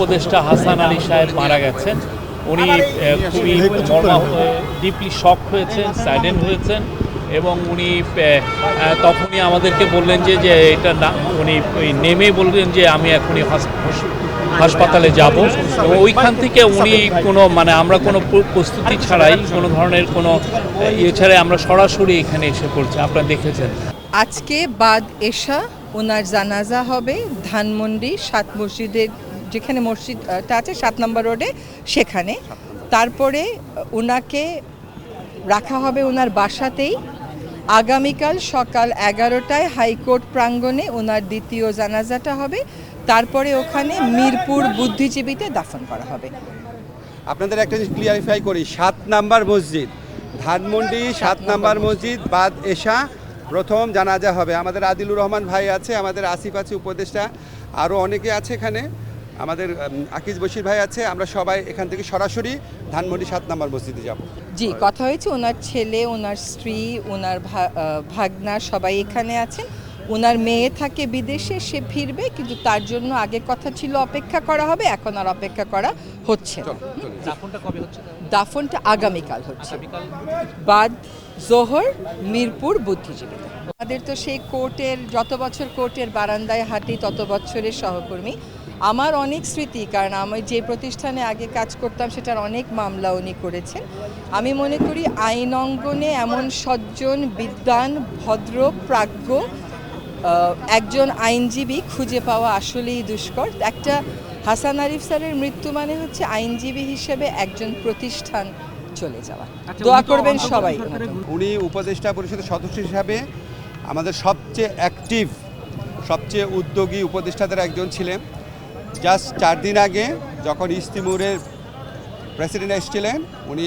উপদেষ্টা হাসান আলী সাহেব মারা গেছেন। উনি খুবই ডিপলি শক হয়েছেন সাইলেন্ট হয়েছেন এবং উনি তখনই আমাদেরকে বললেন যে যে এটা না, উনি নেমে বললেন যে, আমি এখনই হাস- হাস- হাসপাতালে যাব। এবং ওইখান থেকে উনি কোনো মানে আমরা কোনো প্রস্তুতি ছাড়াই, কোনো ধরনের কোনো ইয়ে ছাড়াই আমরা সরাসরি এখানে এসে পড়ছি। আপনারা দেখেছেন। আজকে বাদ এশা ওনার জানাজা হবে ধানমন্ডি সাত মসজিদের যেখানে মসজিদটা আছে সাত নম্বর রোডে সেখানে। তারপরে ওনাকে রাখা হবে ওনার বাসাতেই। আগামীকাল সকাল এগারোটায় হাইকোর্ট প্রাঙ্গণে ওনার দ্বিতীয় জানাজাটা হবে। তারপরে ওখানে মিরপুর বুদ্ধিজীবীতে দাফন করা হবে। আপনাদের একটা জিনিস ক্লিয়ারিফাই করি সাত নাম্বার মসজিদ। ধানমন্ডি সাত নাম্বার মসজিদ। বাদ এশা প্রথম জানাজা হবে। আমাদের আদিলুর রহমান ভাই আছে আমাদের আসিফ আছে উপদেষ্টা আরও অনেকে আছে এখানে। আমাদের আকিজ বশির ভাই আছে আমরা সবাই এখান থেকে সরাসরি ধানমন্ডি সাত নম্বর মসজিদে যাব। জি কথা হয়েছে ওনার ছেলে ওনার স্ত্রী ওনার ভাগনা সবাই এখানে আছেন। ওনার মেয়ে থাকে বিদেশে সে ফিরবে কিন্তু তার জন্য আগে কথা ছিল অপেক্ষা করা হবে এখন আর অপেক্ষা করা হচ্ছে। দাফনটা আগামীকাল হচ্ছে। বাদ জোহর মিরপুর বুদ্ধিজীবী। আমাদের তো সেই কোর্টের যত বছর কোর্টের বারান্দায় হাঁটি তত বছরের সহকর্মী। আমার অনেক স্মৃতি কারণ আমি যে প্রতিষ্ঠানে আগে কাজ করতাম সেটার অনেক মামলা উনি করেছেন। আমি মনে করি আইন অঙ্গনে এমন সজ্জন বিদ্বান ভদ্র প্রাজ্ঞ একজন আইনজীবী খুঁজে পাওয়া আসলেই দুষ্কর। একটা হাসান আরিফ স্যারের মৃত্যু মানে হচ্ছে আইনজীবী হিসেবে একজন প্রতিষ্ঠান চলে যাওয়া। দোয়া করবেন সবাই। উনি উপদেষ্টা পরিষদের সদস্য হিসাবে আমাদের সবচেয়ে অ্যাক্টিভ সবচেয়ে উদ্যোগী উপদেষ্টাদের একজন ছিলেন। জাস্ট চার দিন আগে যখন ইস্তিমুরের প্রেসিডেন্ট এসেছিলেন উনি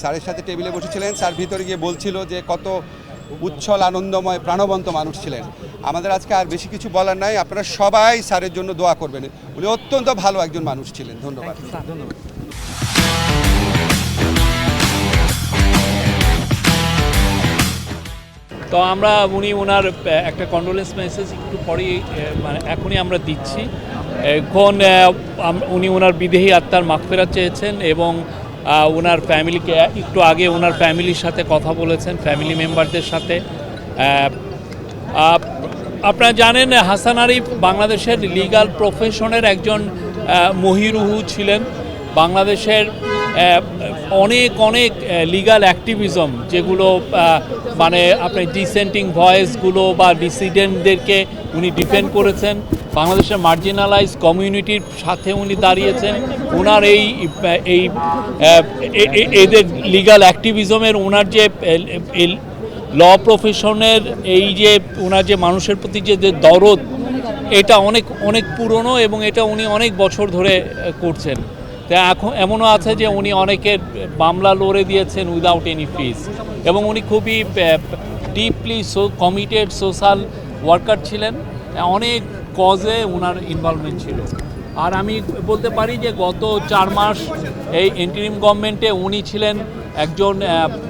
স্যারের সাথে টেবিলে বসেছিলেন। স্যার ভিতরে গিয়ে বলছিল যে কত উচ্ছল আনন্দময় প্রাণবন্ত মানুষ ছিলেন। আমাদের আজকে আর বেশি কিছু বলার নাই। আপনারা সবাই স্যারের জন্য দোয়া করবেন। উনি অত্যন্ত ভালো একজন মানুষ ছিলেন। ধন্যবাদ। তো আমরা উনি ওনার একটা কন্ডোলেন্স মেসেজ একটু পরেই মানে এখনই আমরা দিচ্ছি। এখন উনি ওনার বিদেহী আত্মার মাগফেরাত চেয়েছেন এবং ওনার ফ্যামিলিকে, একটু আগে ওনার ফ্যামিলির সাথে কথা বলেছেন, ফ্যামিলি মেম্বারদের সাথে। আপনারা জানেন, হাসান আরিফ বাংলাদেশের লিগাল প্রফেশনের একজন মহিরুহু ছিলেন। বাংলাদেশের অনেক অনেক লিগাল অ্যাক্টিভিজম যেগুলো মানে আপনি ডিসেন্টিং ভয়েসগুলো বা ডিসিডেন্টদেরকে উনি ডিফেন্ড করেছেন। বাংলাদেশের মার্জিনালাইজ কমিউনিটির সাথে উনি দাঁড়িয়েছেন। ওনার এই এই এদের লিগাল অ্যাক্টিভিজমের ওনার যে ল প্রফেশনের এই যে ওনার যে মানুষের প্রতি যে যে দরদ, এটা অনেক অনেক পুরনো এবং এটা উনি অনেক বছর ধরে করছেন। তা এখন এমনও আছে যে উনি অনেকের মামলা লড়ে দিয়েছেন উইদাউট এনি ফিস এবং উনি খুবই deeply so committed social worker ছিলেন। অনেক কজে ওনার ইনভলভমেন্ট ছিল। আর আমি বলতে পারি যে গত চার মাস এই ইন্টারিম গভর্নমেন্টে উনি ছিলেন একজন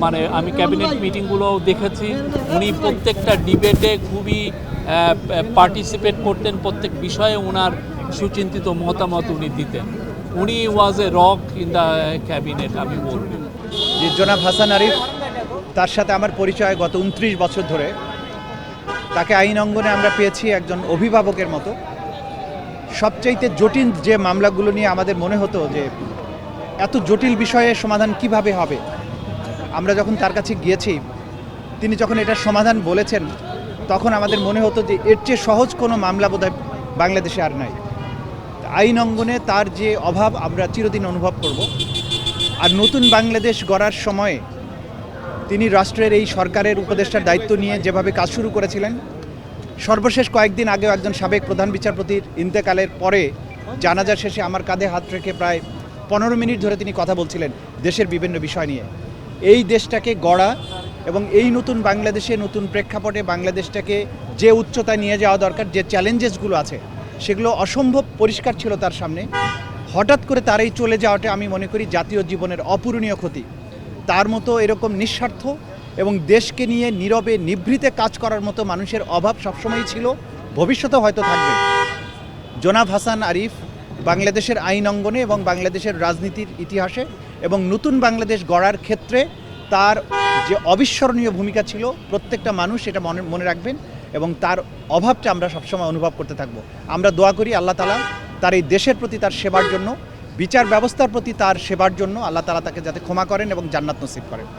মানে আমি ক্যাবিনেট মিটিংগুলো দেখেছি। উনি প্রত্যেকটা ডিবেটে খুবই পার্টিসিপেট করতেন। প্রত্যেক বিষয়ে ওনার সুচিন্তিত মতামত উনি দিতেন। উনি was a rock in the cabinet আমি বলব। জনাব হাসান আরিফ, তার সাথে আমার পরিচয় গত উনত্রিশ বছর ধরে। তাকে আইন অঙ্গনে আমরা পেয়েছি একজন অভিভাবকের মতো। সবচাইতে জটিল যে মামলাগুলো নিয়ে আমাদের মনে হতো যে এত জটিল বিষয়ে সমাধান কীভাবে হবে, আমরা যখন তার কাছে গিয়েছি, তিনি যখন এটার সমাধান বলেছেন, তখন আমাদের মনে হতো যে এর চেয়ে সহজ কোনো মামলা বোধহয় বাংলাদেশে আর নাই। আইন অঙ্গনে তার যে অভাব আমরা চিরদিন অনুভব করব, আর নতুন বাংলাদেশ গড়ার সময়ে তিনি রাষ্ট্রের এই সরকারের উপদেষ্টার দায়িত্ব নিয়ে যেভাবে কাজ শুরু করেছিলেন, সর্বশেষ কয়েকদিন আগেও একজন সাবেক প্রধান বিচারপতির ইন্তেকালের পরে জানাজা শেষে আমার কাঁধে হাত রেখে প্রায় পনেরো মিনিট ধরে তিনি কথা বলছিলেন দেশের বিভিন্ন বিষয় নিয়ে। এই দেশটাকে গড়া এবং এই নতুন বাংলাদেশে নতুন প্রেক্ষাপটে বাংলাদেশটাকে যে উচ্চতায় নিয়ে যাওয়া দরকার, যে চ্যালেঞ্জেসগুলো আছে, সেগুলো অসম্ভব পরিষ্কার ছিল তার সামনে। হঠাৎ করে তার এই চলে যাওয়াটা আমি মনে করি জাতীয় জীবনের অপূরণীয় ক্ষতি। তার মতো এরকম নিঃস্বার্থ এবং দেশকে নিয়ে নীরবে নিভৃতে কাজ করার মতো মানুষের অভাব সবসময়ই ছিল, ভবিষ্যতেও হয়তো থাকবে। জনাব হাসান আরিফ বাংলাদেশের আইন অঙ্গনে এবং বাংলাদেশের রাজনীতির ইতিহাসে এবং নতুন বাংলাদেশ গড়ার ক্ষেত্রে তার যে অবিস্মরণীয় ভূমিকা ছিল, প্রত্যেকটা মানুষ এটা মনে মনে রাখবেন এবং তার অভাবটা আমরা সবসময় অনুভব করতে থাকব। আমরা দোয়া করি আল্লাহ তালা তার এই দেশের প্রতি তার সেবার জন্য বিচার ব্যবস্থার প্রতি তার সেবার জন্য আল্লাহ তালা তাকে যাতে ক্ষমা করেন এবং জান্নাত নসিব করেন।